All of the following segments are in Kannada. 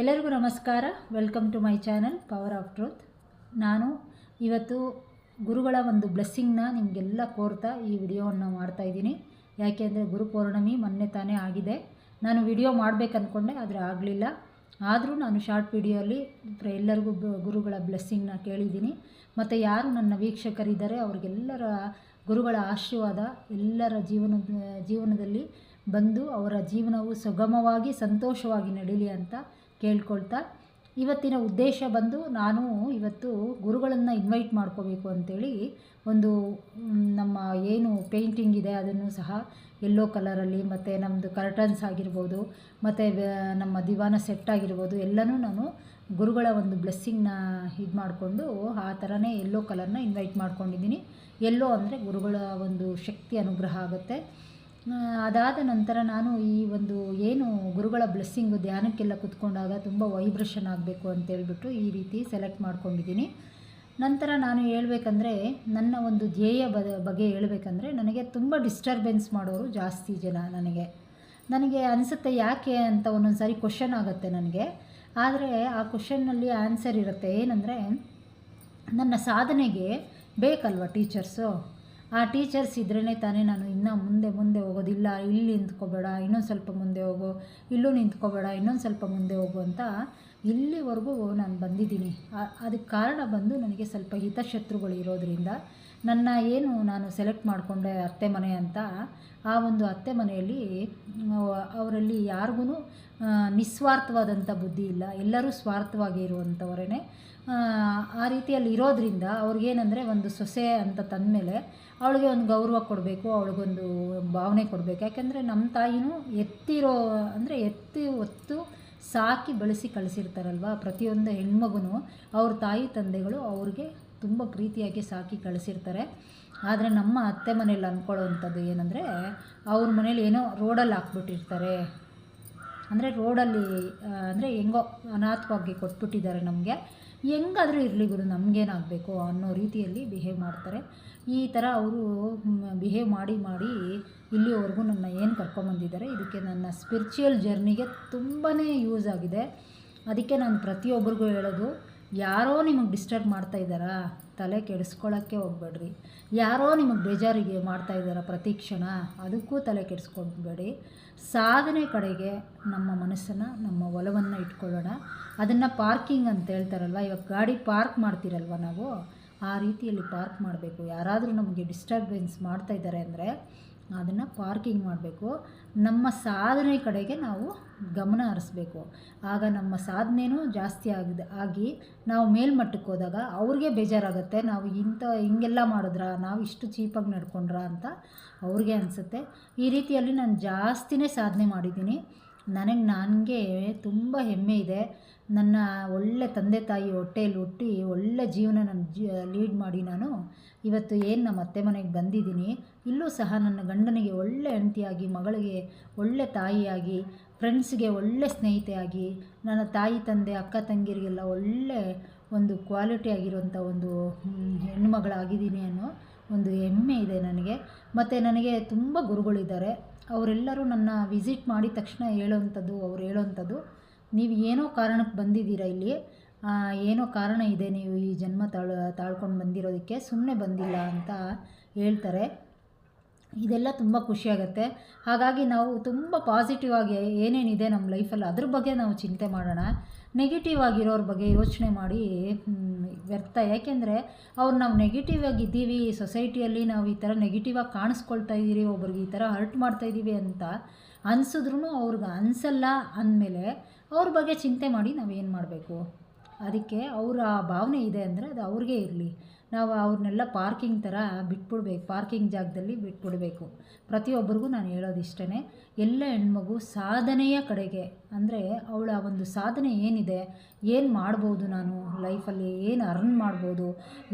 ಎಲ್ಲರಿಗೂ ನಮಸ್ಕಾರ. Welcome to my channel power of truth ನಾನು ಇವತ್ತು ಗುರುಗಳ ಒಂದು ಬ್ಲೆಸ್ಸಿಂಗ್ನ ನಿಮಗೆಲ್ಲ ಕೋರ್ತಾ ಈ ವಿಡಿಯೋವನ್ನು ಮಾಡ್ತಾ ಇದ್ದೀನಿ. ಯಾಕೆಂದರೆ ಗುರು ಪೌರ್ಣಮಿ ಮೊನ್ನೆ ತಾನೇ ಆಗಿದೆ. ನಾನು ವಿಡಿಯೋ ಮಾಡಬೇಕು ಅಂದ್ಕೊಂಡೆ ಆದರೆ ಆಗಲಿಲ್ಲ. ಆದರೂ ನಾನು ಶಾರ್ಟ್ ವಿಡಿಯೋಲಿ ಎಲ್ಲರಿಗೂ ಗುರುಗಳ ಬ್ಲೆಸ್ಸಿಂಗ್ನ ಕೇಳಿದ್ದೀನಿ. ಮತ್ತು ಯಾರು ನನ್ನ ವೀಕ್ಷಕರಿದ್ದಾರೆ, ಅವ್ರಿಗೆಲ್ಲರ ಗುರುಗಳ ಆಶೀರ್ವಾದ ಎಲ್ಲರ ಜೀವನದ ಜೀವನದಲ್ಲಿ ಬಂದು ಅವರ ಜೀವನವು ಸುಗಮವಾಗಿ, ಸಂತೋಷವಾಗಿ ನಡೀಲಿ ಅಂತ ಕೇಳ್ಕೊಳ್ತಾ, ಇವತ್ತಿನ ಉದ್ದೇಶ ಬಂದು ನಾನು ಇವತ್ತು ಗುರುಗಳನ್ನು ಇನ್ವೈಟ್ ಮಾಡ್ಕೋಬೇಕು ಅಂತೇಳಿ ಒಂದು ನಮ್ಮ ಏನು ಪೇಂಟಿಂಗ್ ಇದೆ ಅದನ್ನು ಸಹ ಯೆಲ್ಲೋ ಕಲರಲ್ಲಿ ಮತ್ತು ನಮ್ಮದು ಕರ್ಟನ್ಸ್ ಆಗಿರ್ಬೋದು, ಮತ್ತು ನಮ್ಮ ದಿವಾನ ಸೆಟ್ ಆಗಿರ್ಬೋದು, ಎಲ್ಲನೂ ನಾನು ಗುರುಗಳ ಒಂದು ಬ್ಲೆಸ್ಸಿಂಗ್ನ ಇದು ಮಾಡಿಕೊಂಡು ಆ ಥರನೇ ಎಲ್ಲೋ ಕಲರ್ನ ಇನ್ವೈಟ್ ಮಾಡ್ಕೊಂಡಿದ್ದೀನಿ. ಎಲ್ಲೋ ಅಂದರೆ ಗುರುಗಳ ಒಂದು ಶಕ್ತಿ ಅನುಗ್ರಹ ಆಗುತ್ತೆ. ಅದಾದ ನಂತರ ನಾನು ಈ ಒಂದು ಏನು ಗುರುಗಳ ಬ್ಲೆಸ್ಸಿಂಗು ಧ್ಯಾನಕ್ಕೆಲ್ಲ ಕುತ್ಕೊಂಡಾಗ ತುಂಬ ವೈಬ್ರೇಷನ್ ಆಗಬೇಕು ಅಂತೇಳ್ಬಿಟ್ಟು ಈ ರೀತಿ ಸೆಲೆಕ್ಟ್ ಮಾಡ್ಕೊಂಡಿದ್ದೀನಿ. ನಂತರ ನಾನು ಹೇಳ್ಬೇಕಂದ್ರೆ ನನ್ನ ಒಂದು ಧ್ಯೇಯ ಬಗ್ಗೆ ಹೇಳ್ಬೇಕಂದ್ರೆ ನನಗೆ ತುಂಬ ಡಿಸ್ಟರ್ಬೆನ್ಸ್ ಮಾಡೋರು ಜಾಸ್ತಿ ಜನ ನನಗೆ. ನನಗೆ ಅನಿಸುತ್ತೆ ಯಾಕೆ ಅಂತ ಒಂದೊಂದು ಸಾರಿ ಕ್ವಶನ್ ಆಗುತ್ತೆ ನನಗೆ. ಆದರೆ ಆ ಕ್ವಶನ್ನಲ್ಲಿ ಆನ್ಸರ್ ಇರುತ್ತೆ ಏನಂದರೆ ನನ್ನ ಸಾಧನೆಗೆ ಬೇಕಲ್ವ ಟೀಚರ್ಸು ಆ ಟೀಚರ್ಸ್ ಇದ್ರೇ ತಾನೇ ನಾನು ಇನ್ನೂ ಮುಂದೆ ಮುಂದೆ ಹೋಗೋದಿಲ್ಲ ಇಲ್ಲಿ ನಿಂತ್ಕೋಬೇಡ, ಇನ್ನೊಂದು ಸ್ವಲ್ಪ ಮುಂದೆ ಹೋಗು, ಇಲ್ಲೂ ನಿಂತ್ಕೋಬೇಡ, ಇನ್ನೊಂದು ಸ್ವಲ್ಪ ಮುಂದೆ ಹೋಗು ಅಂತ ಇಲ್ಲಿವರೆಗೂ ನಾನು ಬಂದಿದ್ದೀನಿ. ಅದಕ್ಕೆ ಕಾರಣ ಬಂದು ನನಗೆ ಸ್ವಲ್ಪ ಹಿತಶತ್ರುಗಳು ಇರೋದ್ರಿಂದ ನನ್ನ ಏನು ನಾನು ಸೆಲೆಕ್ಟ್ ಮಾಡಿಕೊಂಡೆ ಅತ್ತೆ ಮನೆ ಅಂತ, ಆ ಒಂದು ಅತ್ತೆ ಮನೆಯಲ್ಲಿ ಅವರಲ್ಲಿ ಯಾರಿಗೂ ನಿಸ್ವಾರ್ಥವಾದಂಥ ಬುದ್ಧಿ ಇಲ್ಲ. ಎಲ್ಲರೂ ಸ್ವಾರ್ಥವಾಗಿ ಇರುವಂಥವರೇ ಆ ರೀತಿಯಲ್ಲಿ ಇರೋದ್ರಿಂದ ಅವ್ರಿಗೇನೆಂದರೆ ಒಂದು ಸೊಸೆ ಅಂತ ತಂದಮೇಲೆ ಅವಳಿಗೆ ಒಂದು ಗೌರವ ಕೊಡಬೇಕು, ಅವಳಿಗೊಂದು ಭಾವನೆ ಕೊಡಬೇಕು. ಯಾಕೆಂದರೆ ನಮ್ಮ ತಾಯಿನೂ ಎತ್ತಿರೋ, ಅಂದರೆ ಎತ್ತಿ ಹೊತ್ತು ಸಾಕಿ ಬೆಳೆಸಿ ಕಳಿಸಿರ್ತಾರಲ್ವ, ಪ್ರತಿಯೊಂದು ಹೆಣ್ಮಗೂ ಅವ್ರ ತಾಯಿ ತಂದೆಗಳು ಅವ್ರಿಗೆ ತುಂಬ ಪ್ರೀತಿಯಾಗಿ ಸಾಕಿ ಕಳಿಸಿರ್ತಾರೆ. ಆದರೆ ನಮ್ಮ ಅತ್ತೆ ಮನೇಲಿ ಅಂದ್ಕೊಳ್ಳೋವಂಥದ್ದು ಏನಂದರೆ ಅವ್ರ ಮನೇಲಿ ಏನೋ ರೋಡಲ್ಲಿ ಹಾಕ್ಬಿಟ್ಟಿರ್ತಾರೆ. ಅಂದರೆ ರೋಡಲ್ಲಿ ಅಂದರೆ ಹೆಂಗೋ ಅನಾಥವಾಗಿ ಕೊಟ್ಬಿಟ್ಟಿದ್ದಾರೆ ನಮಗೆ. ಹೆಂಗಾದರೂ ಇರಲಿ ಗುರು, ನಮಗೇನಾಗಬೇಕು ಅನ್ನೋ ರೀತಿಯಲ್ಲಿ ಬಿಹೇವ್ ಮಾಡ್ತಾರೆ. ಈ ಥರ ಅವರು ಬಿಹೇವ್ ಮಾಡಿ ಮಾಡಿ ಇಲ್ಲಿವರೆಗೂ ನನ್ನ ಏನು ಕರ್ಕೊಂಬಂದಿದ್ದಾರೆ, ಇದಕ್ಕೆ ನನ್ನ ಸ್ಪಿರಿಚುವಲ್ ಜರ್ನಿಗೆ ತುಂಬಾ ಯೂಸ್ ಆಗಿದೆ. ಅದಕ್ಕೆ ನಾನು ಪ್ರತಿಯೊಬ್ಬರಿಗೂ ಹೇಳೋದು, ಯಾರೋ ನಿಮಗೆ ಡಿಸ್ಟರ್ಬ್ ಮಾಡ್ತಾ ಇದ್ದಾರಾ ತಲೆ ಕೆಡಿಸ್ಕೊಳ್ಳೋಕ್ಕೆ ಹೋಗ್ಬೇಡ್ರಿ. ಯಾರೋ ನಿಮಗೆ ಬೇಜಾರಿಗೆ ಮಾಡ್ತಾ ಇದ್ದಾರ ಪ್ರತಿ ಕ್ಷಣ, ಅದಕ್ಕೂ ತಲೆ ಕೆಡಿಸ್ಕೊಬೇಡಿ. ಸಾಧನೆ ಕಡೆಗೆ ನಮ್ಮ ಮನಸ್ಸನ್ನು, ನಮ್ಮ ಒಲವನ್ನು ಇಟ್ಕೊಳ್ಳೋಣ. ಅದನ್ನು ಪಾರ್ಕಿಂಗ್ ಅಂತ ಹೇಳ್ತಾರಲ್ವ, ಇವಾಗ ಗಾಡಿ ಪಾರ್ಕ್ ಮಾಡ್ತೀರಲ್ವ ನಾವು? ಆ ರೀತಿಯಲ್ಲಿ ಪಾರ್ಕ್ ಮಾಡಬೇಕು. ಯಾರಾದರೂ ನಮಗೆ ಡಿಸ್ಟರ್ಬೆನ್ಸ್ ಮಾಡ್ತಾ ಇದ್ದಾರೆ ಅಂದರೆ ಅದನ್ನು ಪಾರ್ಕಿಂಗ್ ಮಾಡಬೇಕು. ನಮ್ಮ ಸಾಧನೆ ಕಡೆಗೆ ನಾವು ಗಮನ ಹರಿಸ್ಬೇಕು. ಆಗ ನಮ್ಮ ಸಾಧನೆನೂ ಜಾಸ್ತಿ ಆಗಿದೆ. ಆಗಿ ನಾವು ಮೇಲ್ಮಟ್ಟಕ್ಕೆ ಹೋದಾಗ ಅವ್ರಿಗೆ ಬೇಜಾರಾಗುತ್ತೆ. ನಾವು ಇಂಥ ಹಿಂಗೆಲ್ಲ ಮಾಡಿದ್ರಾ? ನಾವು ಇಷ್ಟು ಚೀಪಾಗಿ ನಡ್ಕೊಂಡ್ರ ಅಂತ ಅವ್ರಿಗೆ ಅನಿಸುತ್ತೆ. ಈ ರೀತಿಯಲ್ಲಿ ನಾನು ಜಾಸ್ತಿನೇ ಸಾಧನೆ ಮಾಡಿದ್ದೀನಿ. ನನಗೆ ನನಗೆ ತುಂಬ ಹೆಮ್ಮೆ ಇದೆ. ನನ್ನ ಒಳ್ಳೆ ತಂದೆ ತಾಯಿ ಹೊಟ್ಟೆಯಲ್ಲಿ ಹುಟ್ಟಿ ಒಳ್ಳೆ ಜೀವನ ನಾನು ಜೀ, ಲೀಡ್ ಮಾಡಿ ನಾನು ಇವತ್ತು ಏನು ನಮ್ಮ ಅತ್ತೆ ಮನೆಗೆ ಬಂದಿದ್ದೀನಿ. ಇಲ್ಲೂ ಸಹ ನನ್ನ ಗಂಡನಿಗೆ ಒಳ್ಳೆ ಹೆಂಡತಿಯಾಗಿ, ಮಗಳಿಗೆ ಒಳ್ಳೆ ತಾಯಿಯಾಗಿ, ಫ್ರೆಂಡ್ಸ್ಗೆ ಒಳ್ಳೆ ಸ್ನೇಹಿತೆಯಾಗಿ, ನನ್ನ ತಾಯಿ ತಂದೆ, ಅಕ್ಕ ತಂಗಿರಿಗೆಲ್ಲ ಒಳ್ಳೆ ಒಂದು ಕ್ವಾಲಿಟಿ ಆಗಿರುವಂಥ ಒಂದು ಹೆಣ್ಮಗಳಾಗಿದ್ದೀನಿ ಅನ್ನೋ ಒಂದು ಹೆಮ್ಮೆ ಇದೆ ನನಗೆ. ಮತ್ತು ನನಗೆ ತುಂಬ ಗುರುಗಳಿದ್ದಾರೆ. ಅವರೆಲ್ಲರೂ ನನ್ನ ವಿಸಿಟ್ ಮಾಡಿದ ತಕ್ಷಣ ಹೇಳೋವಂಥದ್ದು, ಅವ್ರು ಹೇಳೋವಂಥದ್ದು. ನೀವು ಏನೋ ಕಾರಣಕ್ಕೆ ಬಂದಿದ್ದೀರಾ ಇಲ್ಲಿ? ಏನೋ ಕಾರಣ ಇದೆ ನೀವು ಈ ಜನ್ಮ ತಾಳ್, ತಾಳ್ಕೊಂಡು ಬಂದಿರೋದಕ್ಕೆ ಸುಮ್ಮನೆ ಬಂದಿಲ್ಲ ಅಂತ ಹೇಳ್ತಾರೆ. ಇದೆಲ್ಲ ತುಂಬ ಖುಷಿಯಾಗತ್ತೆ ಹಾಗಾಗಿ ನಾವು ತುಂಬ ಪಾಸಿಟಿವ್ ಆಗಿ ಏನೇನಿದೆ ನಮ್ಮ ಲೈಫಲ್ಲಿ ಅದ್ರ ಬಗ್ಗೆ ನಾವು ಚಿಂತೆ ಮಾಡೋಣ. ನೆಗೆಟಿವ್ ಆಗಿರೋರ ಬಗ್ಗೆ ಯೋಚನೆ ಮಾಡಿ ವ್ಯರ್ಥ. ಯಾಕೆಂದರೆ ಅವ್ರು ನಾವು ನೆಗೆಟಿವ್ ಆಗಿದ್ದೀವಿ ಸೊಸೈಟಿಯಲ್ಲಿ ನಾವು ಈ ಥರ ನೆಗೆಟಿವ್ ಆಗಿ ಕಾಣಿಸ್ಕೊಳ್ತಾ ಇದ್ದೀರಿ ಒಬ್ರಿಗೆ ಈ ಥರ ಹರ್ಟ್ ಮಾಡ್ತಾ ಇದ್ದೀವಿ ಅಂತ ಅನಿಸಿದ್ರೂ ಅವ್ರಿಗೆ ಅನಿಸಲ್ಲ ಅಂದಮೇಲೆ ಅವ್ರ ಬಗ್ಗೆ ಚಿಂತೆ ಮಾಡಿ ನಾವೇನು ಮಾಡಬೇಕು? ಅದಕ್ಕೆ ಅವರ ಭಾವನೆ ಇದೆ ಅಂದರೆ ಅದು ಅವ್ರಿಗೆ ಇರಲಿ. ನಾವು ಅವ್ರನ್ನೆಲ್ಲ ಪಾರ್ಕಿಂಗ್ ಥರ ಬಿಟ್ಬಿಡ್ಬೇಕು, ಪಾರ್ಕಿಂಗ್ ಜಾಗದಲ್ಲಿ ಬಿಟ್ಬಿಡಬೇಕು. ಪ್ರತಿಯೊಬ್ಬರಿಗೂ ನಾನು ಹೇಳೋದು ಇಷ್ಟೇ ಎಲ್ಲ ಹೆಣ್ಮಗು ಸಾಧನೆಯ ಕಡೆಗೆ, ಅಂದರೆ ಅವಳ ಒಂದು ಸಾಧನೆ ಏನಿದೆ, ಏನು ಮಾಡ್ಬೋದು ನಾನು ಲೈಫಲ್ಲಿ, ಏನು ಅರ್ನ್ ಮಾಡ್ಬೋದು,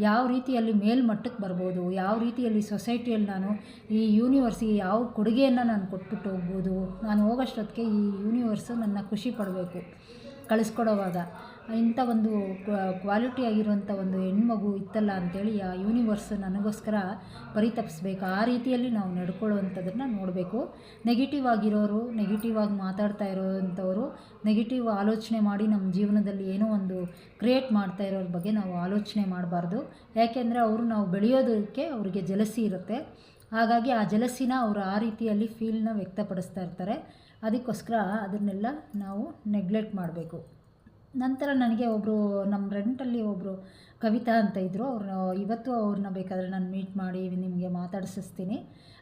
ಯಾವ ರೀತಿಯಲ್ಲಿ ಮೇಲ್ಮಟ್ಟಕ್ಕೆ ಬರ್ಬೋದು, ಯಾವ ರೀತಿಯಲ್ಲಿ ಸೊಸೈಟಿಯಲ್ಲಿ ನಾನು ಈ ಯೂನಿವರ್ಸಿಗೆ ಯಾವ ಕೊಡುಗೆಯನ್ನು ನಾನು ಕೊಟ್ಬಿಟ್ಟು ಹೋಗ್ಬೋದು, ನಾನು ಹೋಗೋಷ್ಟೊತ್ತಿಗೆ ಈ ಯೂನಿವರ್ಸು ನನ್ನ ಖುಷಿ ಪಡಬೇಕು ಕಳಿಸ್ಕೊಡೋವಾಗ ಇಂಥ ಒಂದು ಕ್ವಾಲಿಟಿ ಆಗಿರುವಂಥ ಒಂದು ಹೆಣ್ಮಗು ಇತ್ತಲ್ಲ ಅಂಥೇಳಿ ಆ ಯೂನಿವರ್ಸ್ ನನಗೋಸ್ಕರ ಪರಿತಪಿಸ್ಬೇಕು. ಆ ರೀತಿಯಲ್ಲಿ ನಾವು ನಡ್ಕೊಳ್ಳುವಂಥದ್ದನ್ನು ನೋಡಬೇಕು. ನೆಗೆಟಿವ್ ಆಗಿರೋರು ನೆಗೆಟಿವ್ ಆಗಿ ಮಾತಾಡ್ತಾ ಇರೋವಂಥವರು ನೆಗೆಟಿವ್ ಆಲೋಚನೆ ಮಾಡಿ ನಮ್ಮ ಜೀವನದಲ್ಲಿ ಏನೋ ಒಂದು ಕ್ರಿಯೇಟ್ ಮಾಡ್ತಾ ಇರೋರ ಬಗ್ಗೆ ನಾವು ಆಲೋಚನೆ ಮಾಡಬಾರ್ದು. ಯಾಕೆಂದರೆ ಅವರು ನಾವು ಬೆಳೆಯೋದಕ್ಕೆ ಅವರಿಗೆ ಜಲಸಿ ಇರುತ್ತೆ. ಹಾಗಾಗಿ ಆ ಜಲಸಿನ ಅವರು ಆ ರೀತಿಯಲ್ಲಿ ಫೀಲ್ನ ವ್ಯಕ್ತಪಡಿಸ್ತಾ ಇರ್ತಾರೆ. ಅದಕ್ಕೋಸ್ಕರ ಅದನ್ನೆಲ್ಲ ನಾವು ನೆಗ್ಲೆಕ್ಟ್ ಮಾಡಬೇಕು. ನಂತರ ನನಗೆ ಒಬ್ಬರು ನಮ್ಮ ರೆಂಟಲ್ಲಿ ಒಬ್ಬರು ಕವಿತಾ ಅಂತ ಇದ್ದರು ಅವ್ರನ್ನ ಇವತ್ತು ಅವ್ರನ್ನ ಬೇಕಾದರೆ ನಾನು ಮೀಟ್ ಮಾಡಿ ನಿಮಗೆ ಮಾತಾಡಿಸಿಸ್ತೀನಿ.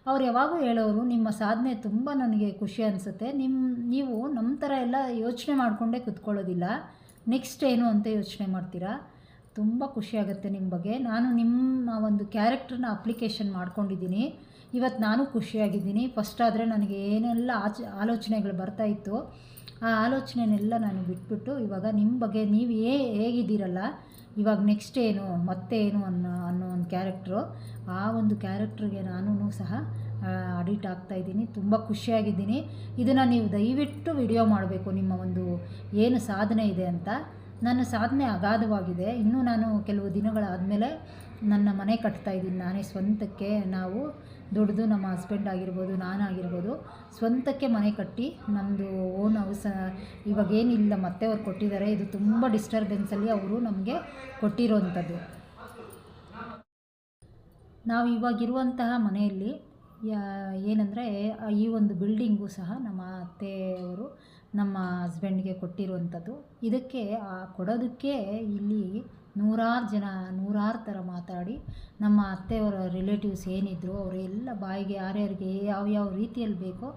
ಅವ್ರು ಯಾವಾಗೂ ಹೇಳೋರು, ನಿಮ್ಮ ಸಾಧನೆ ತುಂಬ ನನಗೆ ಖುಷಿ ಅನಿಸುತ್ತೆ. ನಿಮ್ಮ ನೀವು ನಮ್ಮ ಥರ ಎಲ್ಲ ಯೋಚನೆ ಮಾಡಿಕೊಂಡೇ ಕುತ್ಕೊಳ್ಳೋದಿಲ್ಲ. ನೆಕ್ಸ್ಟ್ ಏನು ಅಂತ ಯೋಚನೆ ಮಾಡ್ತೀರಾ? ತುಂಬ ಖುಷಿಯಾಗುತ್ತೆ ನಿಮ್ಮ ಬಗ್ಗೆ. ನಾನು ನಿಮ್ಮ ಒಂದು ಕ್ಯಾರೆಕ್ಟರ್ನ ಅಪ್ಲಿಕೇಶನ್ ಮಾಡ್ಕೊಂಡಿದ್ದೀನಿ. ಇವತ್ತು ನಾನು ಖುಷಿಯಾಗಿದ್ದೀನಿ. ಫಸ್ಟ್ ಆದರೆ ನನಗೆ ಏನೆಲ್ಲ ಆಚ, ಆಲೋಚನೆಗಳು ಬರ್ತಾಯಿತ್ತು ಆ ಆಲೋಚನೆನೆಲ್ಲ ನಾನು ಬಿಟ್ಬಿಟ್ಟು ಇವಾಗ ನಿಮ್ಮ ಬಗ್ಗೆ ನೀವು ಏ ಹೇಗಿದ್ದೀರಲ್ಲ, ಇವಾಗ ನೆಕ್ಸ್ಟ್ ಏನು, ಮತ್ತೆ ಏನು ಅನ್ನೋ ಅನ್ನೋ ಒಂದು ಕ್ಯಾರೆಕ್ಟ್ರು ಆ ಒಂದು ಕ್ಯಾರೆಕ್ಟ್ರಿಗೆ ನಾನು ಸಹ ಅಡಿಟ್ ಆಗ್ತಾಯಿದ್ದೀನಿ ತುಂಬ ಖುಷಿಯಾಗಿದ್ದೀನಿ. ಇದನ್ನು ನೀವು ದಯವಿಟ್ಟು ವಿಡಿಯೋ ಮಾಡಬೇಕು, ನಿಮ್ಮ ಒಂದು ಏನು ಸಾಧನೆ ಇದೆ ಅಂತ. ನನ್ನ ಸಾಧನೆ ಅಗಾಧವಾಗಿದೆ. ಇನ್ನೂ ನಾನು ಕೆಲವು ದಿನಗಳಾದಮೇಲೆ ನನ್ನ ಮನೆ ಕಟ್ತಾ ಇದ್ದೀನಿ, ನಾನೇ ಸ್ವಂತಕ್ಕೆ ನಾವು. ದುಡ್ದು ನಮ್ಮ ಹಸ್ಬೆಂಡ್ ಆಗಿರ್ಬೋದು ನಾನಾಗಿರ್ಬೋದು ಸ್ವಂತಕ್ಕೆ ಮನೆ ಕಟ್ಟಿ ನಮ್ಮದು ಓನ್ ಹೌಸ್ ಇವಾಗ ಏನಿಲ್ಲ, ಮತ್ತೆ ಅವ್ರು ಕೊಟ್ಟಿದ್ದಾರೆ. ಇದು ತುಂಬ ಡಿಸ್ಟರ್ಬೆನ್ಸಲ್ಲಿ ಅವರು ನಮಗೆ ಕೊಟ್ಟಿರೋವಂಥದ್ದು ನಾವು ಇವಾಗಿರುವಂತಹ ಮನೆಯಲ್ಲಿ ಏನಂದರೆ, ಈ ಒಂದು ಬಿಲ್ಡಿಂಗು ಸಹ ನಮ್ಮ ಅತ್ತೆಯವರು ನಮ್ಮ ಹಸ್ಬೆಂಡ್ಗೆ ಕೊಟ್ಟಿರುವಂಥದ್ದು. ಇದಕ್ಕೆ, ಆ, ಕೊಡೋದಕ್ಕೆ ಇಲ್ಲಿ ನೂರಾರು ಜನ, ನೂರಾರು ಥರ ಮಾತಾಡಿ ನಮ್ಮ ಅತ್ತೆಯವರ ರಿಲೇಟಿವ್ಸ್ ಏನಿದ್ರು ಅವರೆಲ್ಲ ಬಾಯಿಗೆ, ಯಾರ್ಯಾರಿಗೆ ಯಾವ್ಯಾವ ರೀತಿಯಲ್ಲಿ ಬೇಕೋ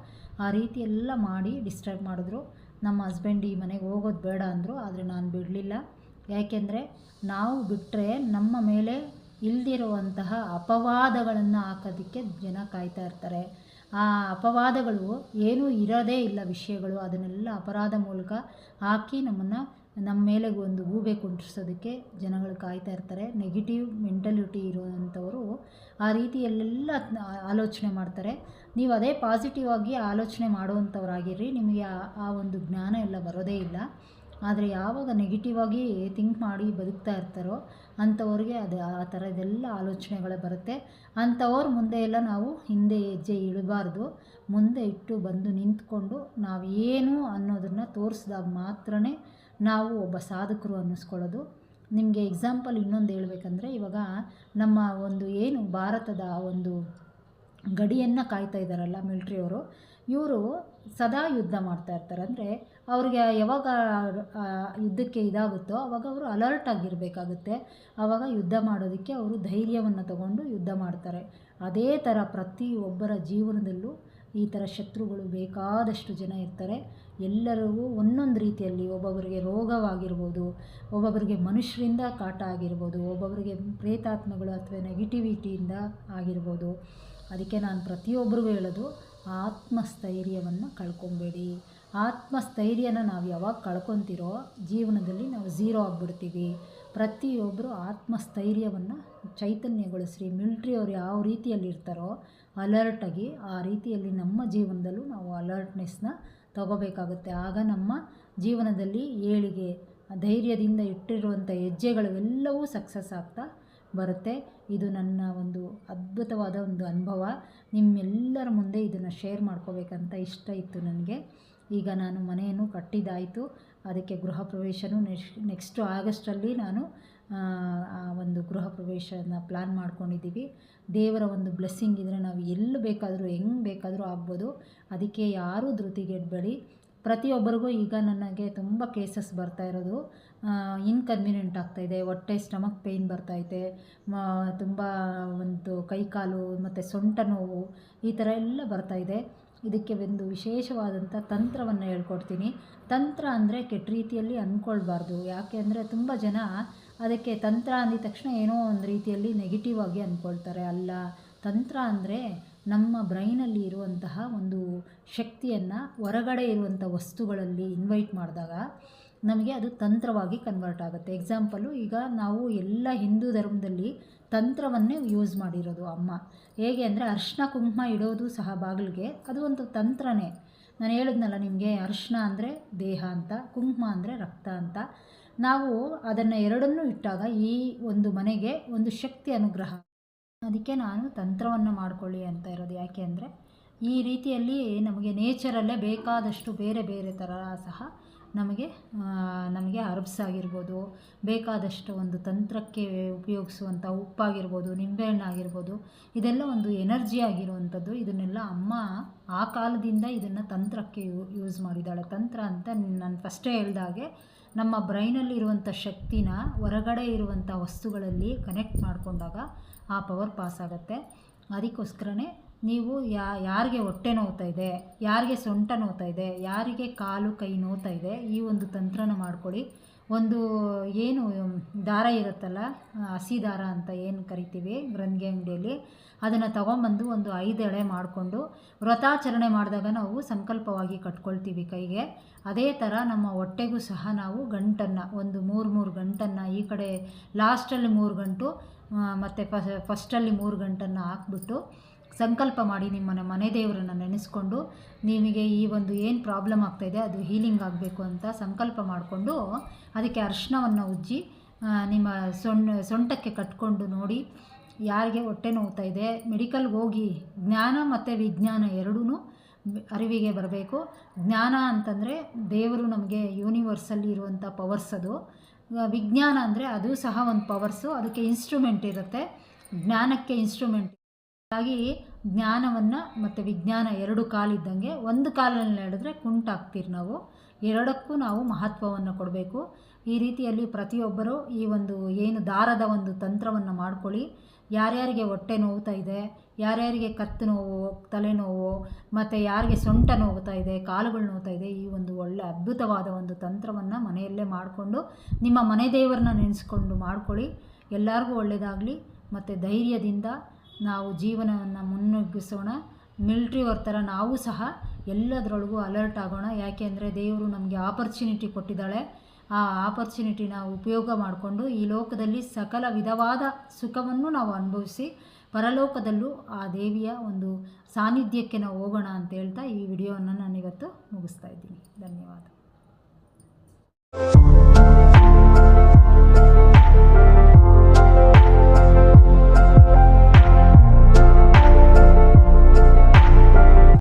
ಆ ರೀತಿ ಎಲ್ಲ ಮಾಡಿ ಡಿಸ್ಟರ್ಬ್ ಮಾಡಿದ್ರು. ನಮ್ಮ ಹಸ್ಬೆಂಡ್ ಈ ಮನೆಗೆ ಹೋಗೋದು ಬೇಡ ಅಂದರು, ಆದರೆ ನಾನು ಬಿಡಲಿಲ್ಲ. ಯಾಕೆಂದರೆ ನಾವು ಬಿಟ್ಟರೆ ನಮ್ಮ ಮೇಲೆ ಇಲ್ದಿರುವಂತಹ ಅಪವಾದಗಳನ್ನು ಹಾಕೋದಕ್ಕೆ ಜನ ಕಾಯ್ತಾ ಇರ್ತಾರೆ. ಆ ಅಪವಾದಗಳು ಏನೂ ಇರೋದೇ ಇಲ್ಲ ವಿಷಯಗಳು. ಅದನ್ನೆಲ್ಲ ಅಪರಾಧ ಮೂಲಕ ಹಾಕಿ ನಮ್ಮನ್ನು ನಮ್ಮ ಮೇಲೆ ಒಂದು ಗೂಬೆ ಕುಂಟಿಸೋದಕ್ಕೆ ಜನಗಳು ಕಾಯ್ತಾ ಇರ್ತಾರೆ. ನೆಗೆಟಿವ್ ಮೆಂಟಲಿಟಿ ಇರುವಂಥವರು ಆ ರೀತಿಯಲ್ಲೆಲ್ಲ ಆಲೋಚನೆ ಮಾಡ್ತಾರೆ. ನೀವು ಅದೇ ಪಾಸಿಟಿವ್ ಆಗಿ ಆಲೋಚನೆ ಮಾಡುವಂಥವ್ರಾಗಿರ್ರಿ. ನಿಮಗೆ ಆ ಒಂದು ಜ್ಞಾನ ಎಲ್ಲ ಬರೋದೇ ಇಲ್ಲ. ಆದರೆ ಯಾವಾಗ ನೆಗೆಟಿವ್ ಆಗಿ ಥಿಂಕ್ ಮಾಡಿ ಬದುಕ್ತಾ ಇರ್ತಾರೋ ಅಂಥವ್ರಿಗೆ ಅದು ಆ ಥರದ್ದೆಲ್ಲ ಆಲೋಚನೆಗಳೇ ಬರುತ್ತೆ. ಅಂಥವ್ರ ಮುಂದೆ ಎಲ್ಲ ನಾವು ಹಿಂದೆ ಹೆಜ್ಜೆ ಇಳಬಾರ್ದು ಮುಂದೆ ಇಟ್ಟು ಬಂದು ನಿಂತ್ಕೊಂಡು ನಾವು ಏನು ಅನ್ನೋದನ್ನು ತೋರಿಸಿದಾಗ ಮಾತ್ರ ನಾವು ಒಬ್ಬ ಸಾಧಕರು ಅನ್ನಿಸ್ಕೊಳ್ಳೋದು. ನಿಮಗೆ ಎಕ್ಸಾಂಪಲ್ ಇನ್ನೊಂದು ಹೇಳಬೇಕಂದ್ರೆ, ಇವಾಗ ನಮ್ಮ ಒಂದು ಏನು ಭಾರತದ ಒಂದು ಗಡಿಯನ್ನು ಕಾಯ್ತಾ ಇದ್ದಾರಲ್ಲ ಮಿಲ್ಟ್ರಿಯವರು ಇವರು ಸದಾ ಯುದ್ಧ ಮಾಡ್ತಾ ಇರ್ತಾರೆ. ಅಂದರೆ ಅವ್ರಿಗೆ ಯಾವಾಗ ಯುದ್ಧಕ್ಕೆ ಇದಾಗುತ್ತೋ ಅವಾಗ ಅವರು ಅಲರ್ಟ್ ಆಗಿರಬೇಕಾಗುತ್ತೆ. ಆವಾಗ ಯುದ್ಧ ಮಾಡೋದಕ್ಕೆ ಅವರು ಧೈರ್ಯವನ್ನು ತಗೊಂಡು ಯುದ್ಧ ಮಾಡ್ತಾರೆ. ಅದೇ ಥರ ಪ್ರತಿಯೊಬ್ಬರ ಜೀವನದಲ್ಲೂ ಈ ಥರ ಶತ್ರುಗಳು ಬೇಕಾದಷ್ಟು ಜನ ಇರ್ತಾರೆ. ಎಲ್ಲರಿಗೂ ಒಂದೊಂದು ರೀತಿಯಲ್ಲಿ ಒಬ್ಬೊಬ್ಬರಿಗೆ ರೋಗವಾಗಿರ್ಬೋದು, ಒಬ್ಬೊಬ್ಬರಿಗೆ ಮನುಷ್ಯರಿಂದ ಕಾಟ ಆಗಿರ್ಬೋದು, ಒಬ್ಬೊಬ್ಬರಿಗೆ ಪ್ರೇತಾತ್ಮಗಳು ಅಥವಾ ನೆಗೆಟಿವಿಟಿಯಿಂದ ಆಗಿರ್ಬೋದು. ಅದಕ್ಕೆ ನಾನು ಪ್ರತಿಯೊಬ್ಬರಿಗೂ ಹೇಳೋದು, ಆತ್ಮಸ್ಥೈರ್ಯವನ್ನು ಕಳ್ಕೊಬೇಡಿ. ಆತ್ಮಸ್ಥೈರ್ಯನ ನಾವು ಯಾವಾಗ ಕಳ್ಕೊತಿರೋ ಜೀವನದಲ್ಲಿ ನಾವು ಝೀರೋ ಆಗಿಬಿಡ್ತೀವಿ. ಪ್ರತಿಯೊಬ್ಬರು ಆತ್ಮಸ್ಥೈರ್ಯವನ್ನು ಚೈತನ್ಯಗೊಳಿಸ್ರಿ ಮಿಲ್ಟ್ರಿಯವ್ರು ಯಾವ ರೀತಿಯಲ್ಲಿ ಇರ್ತಾರೋ ಅಲರ್ಟಾಗಿ ಆ ರೀತಿಯಲ್ಲಿ ನಮ್ಮ ಜೀವನದಲ್ಲೂ ನಾವು ಅಲರ್ಟ್ನೆಸ್ನ ತಗೋಬೇಕಾಗುತ್ತೆ. ಆಗ ನಮ್ಮ ಜೀವನದಲ್ಲಿ ಏಳಿಗೆ, ಧೈರ್ಯದಿಂದ ಇಟ್ಟಿರುವಂಥ ಹೆಜ್ಜೆಗಳು ಎಲ್ಲವೂ ಸಕ್ಸಸ್ ಆಗ್ತಾ ಬರುತ್ತೆ. ಇದು ನನ್ನ ಒಂದು ಅದ್ಭುತವಾದ ಒಂದು ಅನುಭವ. ನಿಮ್ಮೆಲ್ಲರ ಮುಂದೆ ಇದನ್ನು ಶೇರ್ ಮಾಡ್ಕೋಬೇಕಂತ ಇಷ್ಟ ಇತ್ತು ನನಗೆ. ಈಗ ನಾನು ಮನೆಯನ್ನು ಕಟ್ಟಿದ್ದಾಯಿತು. ಅದಕ್ಕೆ ಗೃಹ ಪ್ರವೇಶನೂ ನೆಕ್ಸ್ಟ್, ನೆಕ್ಸ್ಟು ಆಗಸ್ಟಲ್ಲಿ ನಾನು ಒಂದು ಗೃಹ ಪ್ರವೇಶನ ಪ್ಲ್ಯಾನ್ ಮಾಡ್ಕೊಂಡಿದ್ದೀವಿ. ದೇವರ ಒಂದು ಬ್ಲೆಸ್ಸಿಂಗ್ ಇದ್ದರೆ ನಾವು ಎಲ್ಲಿ ಬೇಕಾದರೂ, ಹೆಂಗೆ ಬೇಕಾದರೂ ಆಗ್ಬೋದು. ಅದಕ್ಕೆ ಯಾರೂ ಧೃತಿಗೆಡಬೇಡಿ ಪ್ರತಿಯೊಬ್ಬರಿಗೂ ಈಗ ನನಗೆ ತುಂಬ ಕೇಸಸ್ ಬರ್ತಾ ಇರೋದು. ಇನ್ಕನ್ವೀನಿಯೆಂಟ್ ಆಗ್ತಾಯಿದೆ ಹೊಟ್ಟೆ ಸ್ಟಮಕ್ ಪೇಯ್ನ್ ಬರ್ತೈತೆ ತುಂಬ ಒಂದು ಕೈಕಾಲು ಮತ್ತು ಸೊಂಟ ನೋವು ಈ ಥರ ಎಲ್ಲ ಬರ್ತಾಯಿದೆ ಇದಕ್ಕೆ ಒಂದು ವಿಶೇಷವಾದಂಥ ತಂತ್ರವನ್ನು ಹೇಳ್ಕೊಡ್ತೀನಿ. ತಂತ್ರ ಅಂದರೆ ಕೆಟ್ಟ ರೀತಿಯಲ್ಲಿ ಅಂದ್ಕೊಳ್ಬಾರ್ದು ಯಾಕೆ ಅಂದರೆ ತುಂಬ ಜನ ಅದಕ್ಕೆ ತಂತ್ರ ಅಂದಿದ ತಕ್ಷಣ ಏನೋ ಒಂದು ರೀತಿಯಲ್ಲಿ ನೆಗೆಟಿವ್ ಆಗಿ ಅಂದ್ಕೊಳ್ತಾರೆ ಅಲ್ಲ, ತಂತ್ರ ಅಂದರೆ ನಮ್ಮ ಬ್ರೈನಲ್ಲಿ ಇರುವಂತಹ ಒಂದು ಶಕ್ತಿಯನ್ನು ಹೊರಗಡೆ ಇರುವಂಥ ವಸ್ತುಗಳಲ್ಲಿ ಇನ್ವೈಟ್ ಮಾಡಿದಾಗ ನಮಗೆ ಅದು ತಂತ್ರವಾಗಿ ಕನ್ವರ್ಟ್ ಆಗುತ್ತೆ. ಎಕ್ಸಾಂಪಲು ಈಗ ನಾವು ಎಲ್ಲ ಹಿಂದೂ ಧರ್ಮದಲ್ಲಿ ತಂತ್ರವನ್ನೇ ಯೂಸ್ ಮಾಡಿರೋದು ಅಮ್ಮ. ಹೇಗೆ ಅಂದರೆ ಅರ್ಶಿನ ಕುಂಕುಮ ಇಡೋದು ಸಹ ಬಾಗಿಲಿಗೆ, ಅದು ಒಂದು ತಂತ್ರನೇ. ನಾನು ಹೇಳಿದ್ನಲ್ಲ ನಿಮಗೆ ಅರ್ಶಿನ ಅಂದರೆ ದೇಹ ಅಂತ, ಕುಂಕುಮ ಅಂದರೆ ರಕ್ತ ಅಂತ. ನಾವು ಅದನ್ನು ಎರಡನ್ನೂ ಇಟ್ಟಾಗ ಈ ಒಂದು ಮನೆಗೆ ಒಂದು ಶಕ್ತಿ ಅನುಗ್ರಹ. ಅದಕ್ಕೆ ನಾನು ತಂತ್ರವನ್ನು ಮಾಡಿಕೊಳ್ಳಿ ಅಂತ ಇರೋದು. ಯಾಕೆ ಅಂದರೆ ಈ ರೀತಿಯಲ್ಲಿ ನಮಗೆ ನೇಚರಲ್ಲೇ ಬೇಕಾದಷ್ಟು ಬೇರೆ ಬೇರೆ ಥರ ಸಹ ನಮಗೆ ನಮಗೆ ಹರ್ಬ್ಸ್ ಆಗಿರ್ಬೋದು, ಬೇಕಾದಷ್ಟು ಒಂದು ತಂತ್ರಕ್ಕೆ ಉಪಯೋಗಿಸುವಂಥ ಉಪ್ಪಾಗಿರ್ಬೋದು, ನಿಂಬೆಹಣ್ಣು ಆಗಿರ್ಬೋದು, ಇದೆಲ್ಲ ಒಂದು ಎನರ್ಜಿ ಆಗಿರುವಂಥದ್ದು. ಇದನ್ನೆಲ್ಲ ಅಮ್ಮ ಆ ಕಾಲದಿಂದ ಇದನ್ನು ತಂತ್ರಕ್ಕೆ ಯೂಸ್ ಮಾಡಿದ್ದಾಳೆ. ತಂತ್ರ ಅಂತ ನಾನು ಫಸ್ಟೇ ಹೇಳ್ದಾಗೆ ನಮ್ಮ ಬ್ರೈನಲ್ಲಿರುವಂಥ ಶಕ್ತಿನ ಹೊರಗಡೆ ಇರುವಂಥ ವಸ್ತುಗಳಲ್ಲಿ ಕನೆಕ್ಟ್ ಮಾಡಿಕೊಂಡಾಗ ಆ ಪವರ್ ಪಾಸ್ ಆಗುತ್ತೆ. ಅದಕ್ಕೋಸ್ಕರನೇ ನೀವು ಯಾ, ಯಾರಿಗೆ ಹೊಟ್ಟೆ ನೋವ್ತಾ ಇದೆ, ಯಾರಿಗೆ ಸೊಂಟ ನೋವ್ತಾ ಇದೆ, ಯಾರಿಗೆ ಕಾಲು ಕೈ ನೋವ್ತಾ ಇದೆ, ಈ ಒಂದು ತಂತ್ರನ ಮಾಡ್ಕೊಳ್ಳಿ. ಒಂದು ಏನು ದಾರ ಇರುತ್ತಲ್ಲ ಹಸಿ ದಾರ ಅಂತ ಏನು ಕರಿತೀವಿ ಗ್ರಂಥಿ ಅಂಗಡಿಯಲ್ಲಿ, ಅದನ್ನು ತಗೊಂಬಂದು ಒಂದು ಐದು ಎಳೆ ಮಾಡಿಕೊಂಡು ವ್ರತಾಚರಣೆ ಮಾಡಿದಾಗ ನಾವು ಸಂಕಲ್ಪವಾಗಿ ಕಟ್ಕೊಳ್ತೀವಿ ಕೈಗೆ. ಅದೇ ಥರ ನಮ್ಮ ಹೊಟ್ಟೆಗೂ ಸಹ ನಾವು ಗಂಟನ್ನು, ಒಂದು ಮೂರು ಮೂರು ಗಂಟನ್ನು, ಈ ಕಡೆ ಲಾಸ್ಟಲ್ಲಿ ಮೂರು ಗಂಟು ಮತ್ತು ಫಸ್ಟಲ್ಲಿ ಮೂರು ಗಂಟನ್ನು ಹಾಕ್ಬಿಟ್ಟು ಸಂಕಲ್ಪ ಮಾಡಿ ನಿಮ್ಮನ್ನು ಮನೆ ದೇವರನ್ನು ನೆನೆಸ್ಕೊಂಡು ನಿಮಗೆ ಈ ಒಂದು ಏನು ಪ್ರಾಬ್ಲಮ್ ಆಗ್ತಾಯಿದೆ ಅದು ಹೀಲಿಂಗ್ ಆಗಬೇಕು ಅಂತ ಸಂಕಲ್ಪ ಮಾಡಿಕೊಂಡು ಅದಕ್ಕೆ ಅರ್ಶಿನವನ್ನು ಉಜ್ಜಿ ನಿಮ್ಮ ಸೊಣ್ಣ ಸೊಂಟಕ್ಕೆ ಕಟ್ಕೊಂಡು ನೋಡಿ ಯಾರಿಗೆ ಹೊಟ್ಟೆ ನೋವ್ತಾ ಇದೆ. ಮೆಡಿಕಲ್ಗೆ ಹೋಗಿ ಜ್ಞಾನ ಮತ್ತು ವಿಜ್ಞಾನ ಎರಡೂ ಅರಿವಿಗೆ ಬರಬೇಕು. ಜ್ಞಾನ ಅಂತಂದರೆ ದೇವರು ನಮಗೆ ಯೂನಿವರ್ಸಲ್ಲಿ ಇರುವಂಥ ಪವರ್ಸ್ ಅದು. ವಿಜ್ಞಾನ ಅಂದರೆ ಅದು ಸಹ ಒಂದು ಪವರ್ಸು ಅದಕ್ಕೆ ಇನ್ಸ್ಟ್ರೂಮೆಂಟ್ ಇರುತ್ತೆ. ಜ್ಞಾನಕ್ಕೆ ಇನ್ಸ್ಟ್ರೂಮೆಂಟ್ ಹಾಗಾಗಿ ಜ್ಞಾನವನ್ನು ಮತ್ತು ವಿಜ್ಞಾನ ಎರಡು ಕಾಲಿದ್ದಂಗೆ ಒಂದು ಕಾಲಲ್ಲಿ ನಡೆದ್ರೆ ಕುಂಟಾಗ್ತೀರಿ ನಾವು. ಎರಡಕ್ಕೂ ನಾವು ಮಹತ್ವವನ್ನು ಕೊಡಬೇಕು. ಈ ರೀತಿಯಲ್ಲಿ ಪ್ರತಿಯೊಬ್ಬರು ಈ ಒಂದು ಏನು ದಾರದ ಒಂದು ತಂತ್ರವನ್ನು ಮಾಡ್ಕೊಳ್ಳಿ. ಯಾರ್ಯಾರಿಗೆ ಹೊಟ್ಟೆ ನೋವುತ್ತಾ ಇದೆ, ಯಾರ್ಯಾರಿಗೆ ಕತ್ತು ನೋವು ತಲೆನೋವು ಮತ್ತು ಯಾರಿಗೆ ಸೊಂಟ ನೋವುತ್ತಾ ಇದೆ, ಕಾಲುಗಳು ನೋವುತ್ತಾ ಇದೆ, ಈ ಒಂದು ಒಳ್ಳೆ ಅದ್ಭುತವಾದ ಒಂದು ತಂತ್ರವನ್ನು ಮನೆಯಲ್ಲೇ ಮಾಡಿಕೊಂಡು, ನಿಮ್ಮ ಮನೆ ದೇವರನ್ನ ನೆನೆಸ್ಕೊಂಡು ಮಾಡ್ಕೊಳ್ಳಿ. ಎಲ್ಲರಿಗೂ ಒಳ್ಳೆಯದಾಗಲಿ ಮತ್ತು ಧೈರ್ಯದಿಂದ ನಾವು ಜೀವನವನ್ನು ಮುನ್ನುಗ್ಗಿಸೋಣ. ಮಿಲ್ಟ್ರಿ ಅವ್ರ ಥರ ನಾವು ಸಹ ಎಲ್ಲದರೊಳಗೂ ಅಲರ್ಟ್ ಆಗೋಣ. ಯಾಕೆ ಅಂದರೆ ದೇವರು ನಮಗೆ ಆಪರ್ಚುನಿಟಿ ಕೊಟ್ಟಿದ್ದಾಳೆ. ಆ ಆಪರ್ಚುನಿಟಿನ ಉಪಯೋಗ ಮಾಡಿಕೊಂಡು ಈ ಲೋಕದಲ್ಲಿ ಸಕಲ ವಿಧವಾದ ಸುಖವನ್ನು ನಾವು ಅನುಭವಿಸಿ ಪರಲೋಕದಲ್ಲೂ ಆ ದೇವಿಯ ಒಂದು ಸಾನ್ನಿಧ್ಯಕ್ಕೆ ನಾವು ಹೋಗೋಣ ಅಂತ ಹೇಳ್ತಾ ಈ ವಿಡಿಯೋವನ್ನು ನಾನಿವತ್ತು ಮುಗಿಸ್ತಾ ಇದ್ದೀನಿ. ಧನ್ಯವಾದ.